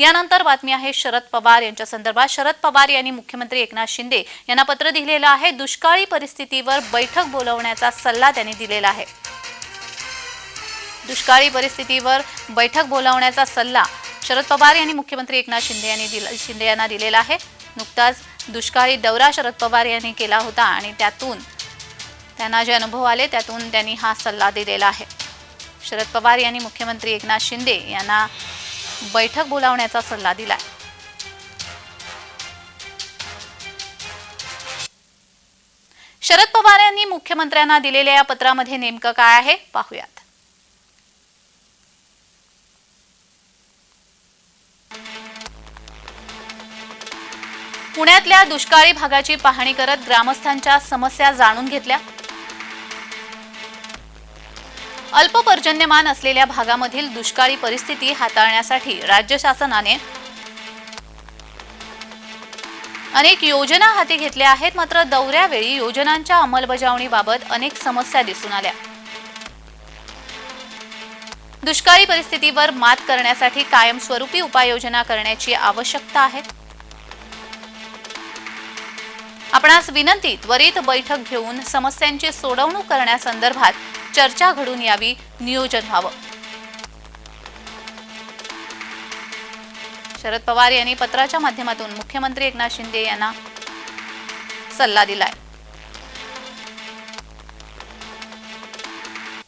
यानंतर बातमी आहे शरद पवार यांच्या संदर्भात. शरद पवार यांनी मुख्यमंत्री एकनाथ शिंदे यांना पत्र दिलेलं आहे. दुष्काळी परिस्थितीवर बैठक बोलवण्याचा सल्ला त्यांनी दिलेला आहे. दुष्काळी परिस्थितीवर बैठक बोलावण्याचा सल्ला शरद पवार यांनी मुख्यमंत्री एकनाथ शिंदे यांनी दिला शिंदे यांना दिलेला आहे. नुकताच दुष्काळी दौरा शरद पवार यांनी केला होता आणि त्यातून त्यांना जे अनुभव आले त्यातून त्यांनी हा सल्ला दिलेला आहे. शरद पवार यांनी मुख्यमंत्री एकनाथ शिंदे यांना बैठक बोलावण्याचा सल्ला दिला शरद पवार यांनी मुख्यमंत्र्यांना दिलेल्या या पत्रामध्ये नेमकं काय आहे? पाहूयात. पुण्यातल्या दुष्काळी भागाची पाहणी करत ग्रामस्थांच्या समस्या जाणून घेतल्या. अल्प पर्जन्यमान असलेल्या भागामधील दुष्काळी परिस्थिती हाताळण्यासाठी राज्य शासनाने अनेक योजना हाती घेतल्या आहेत. मात्र दौऱ्यावेळी योजनांच्या अंमलबजावणीबाबत अनेक समस्या दिसून आल्या. दुष्काळी परिस्थितीवर मात करण्यासाठी कायमस्वरूपी उपाययोजना करण्याची आवश्यकता आहे. आपणास विनंती त्वरित बैठक घेऊन समस्यांची सोडवणूक करण्यासंदर्भात चर्चा घडून यावी नियोजन व्हावं. शरद पवार यांनी पत्राच्या माध्यमातून मुख्यमंत्री एकनाथ शिंदे यांना सल्ला दिलाय.